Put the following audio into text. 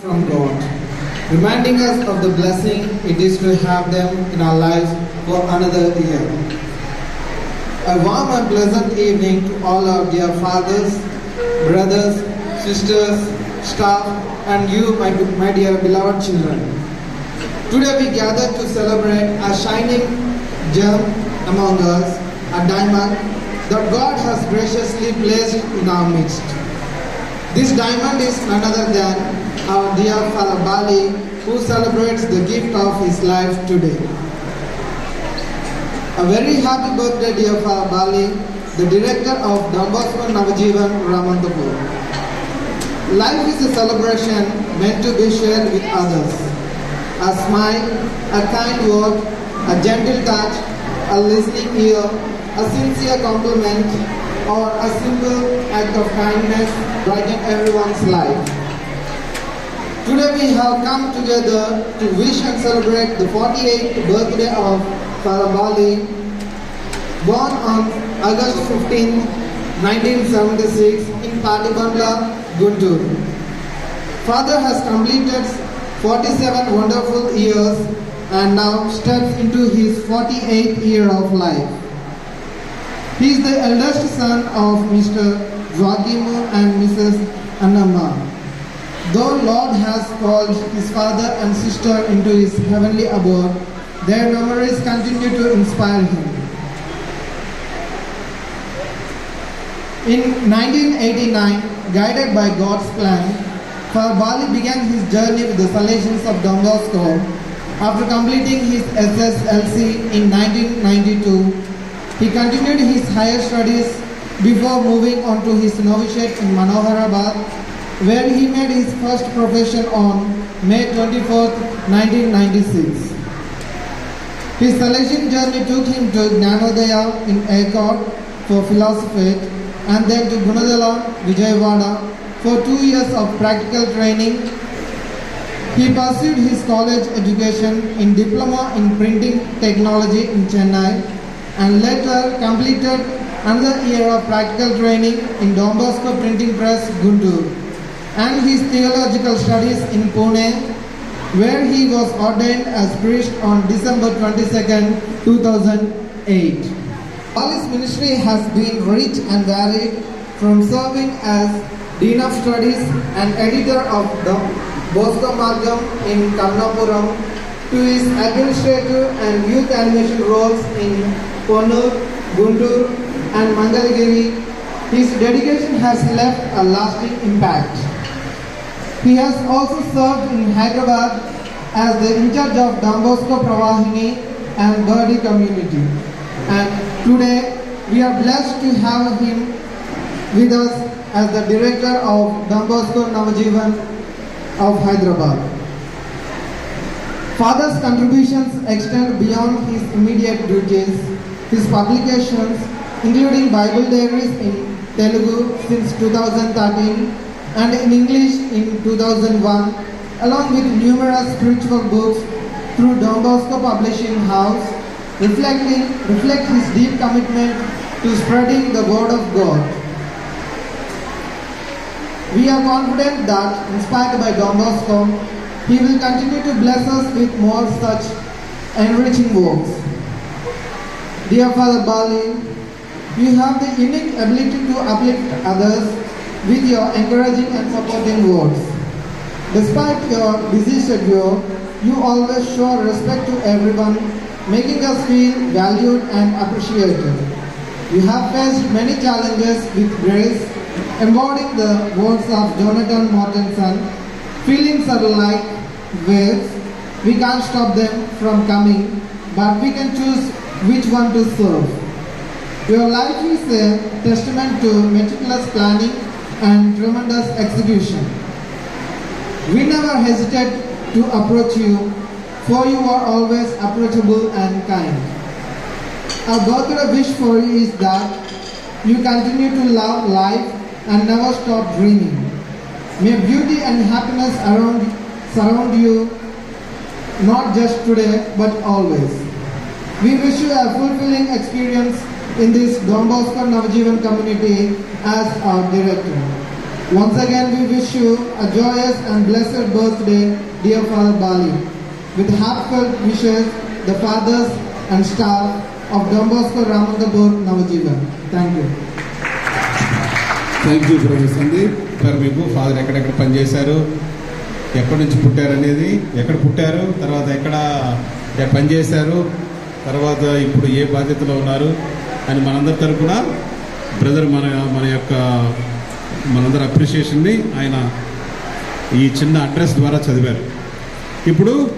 from God, reminding us of the blessing it is to have them in our lives for another year. A warm and pleasant evening to all our dear fathers, brothers, sisters, staff, and you, my, my dear beloved children. Today we gather to celebrate a shining gem among us, a diamond that God has graciously placed in our midst. This diamond is none other than our dear Father Bali, who celebrates the gift of his life today. A very happy birthday, dear Bali, the director of Bosco Navajivan Ramantapur. Life is a celebration meant to be shared with others. A smile, a kind word, a gentle touch, a listening ear, a sincere compliment, or a simple act of kindness brighten everyone's life. Today we have come together to wish and celebrate the 48th birthday of Father Bali, born on August 15, 1976 in Patibandla, Guntur. Father has completed 47 wonderful years and now steps into his 48th year of life. He is the eldest son of Mr. Joaquimo and Mrs. Annama. Though Lord has called his father and sister into his heavenly abode, their memories continue to inspire him. In 1989, guided by God's plan, Father Bali began his journey with the Salesians of Don Bosco. After completing his SSLC in 1992, he continued his higher studies before moving on to his novitiate in Manoharabad, where he made his first profession on May 24, 1996. His Salesian journey took him to Gnanodaya in Aircord for philosophy and then to Gunadala, Vijayawada for two years of practical training. He pursued his college education in Diploma in Printing Technology in Chennai and later completed another year of practical training in Don Bosco Printing Press, Guntur and his theological studies in Pune where he was ordained as priest on December 22, 2008. Bali's ministry has been rich and varied from serving as Dean of Studies and editor of the Bosco Margam in Karnapuram to his administrative and youth animation roles in Konur, Guntur and Mangalagiri. His dedication has left a lasting impact. He has also served in Hyderabad as the in charge of Don Pravahini and Birdy community. And today we are blessed to have him with us as the director of Don Bosco Navajivan of Hyderabad. Father's contributions extend beyond his immediate duties. His publications, including Bible diaries in Telugu since 2013 and in English in 2001, along with numerous spiritual books through Don Bosco Publishing House, reflecting reflect his deep commitment to spreading the word of God. We are confident that, inspired by Don Bosco, he will continue to bless us with more such enriching works. Dear Father Bali, you have the unique ability to uplift others with your encouraging and supporting words. Despite your busy schedule, you always show respect to everyone, making us feel valued and appreciated. You have faced many challenges with grace, embodying the words of Jonathan Mortensen. Feelings are like waves. We can't stop them from coming, but we can choose which one to serve. Your life is a testament to meticulous planning and tremendous execution. We never hesitate to approach you, for you are always approachable and kind. Our birthday wish for you is that you continue to love life and never stop dreaming. May beauty and happiness around, surround you, not just today, but always. We wish you a fulfilling experience in this Don Bosco Navajivan community as our director. Once again, we wish you a joyous and blessed birthday, dear Father Bali. With heartfelt wishes, the fathers and staff of Don Bosco Ramandapur Navajivan. Thank you. Thank you professor Sandeep sir మీకు father ఎక్కడెక్కడ పనిచేశారు ఎక్కడి నుంచి పుట్టారు అనేది ఎక్కడ పుట్టారు తర్వాత ఎక్కడ పనిచేశారు తర్వాత ఇప్పుడు ఏ బాధ్యతలో ఉన్నారు అని మనందరి తరపున బ్రదర్ మన మన యొక్క మనందరి అప్రిషియేషన్ని ఆయన ఈ చిన్న అడ్రస్ ద్వారా చదివారు. ఇప్పుడు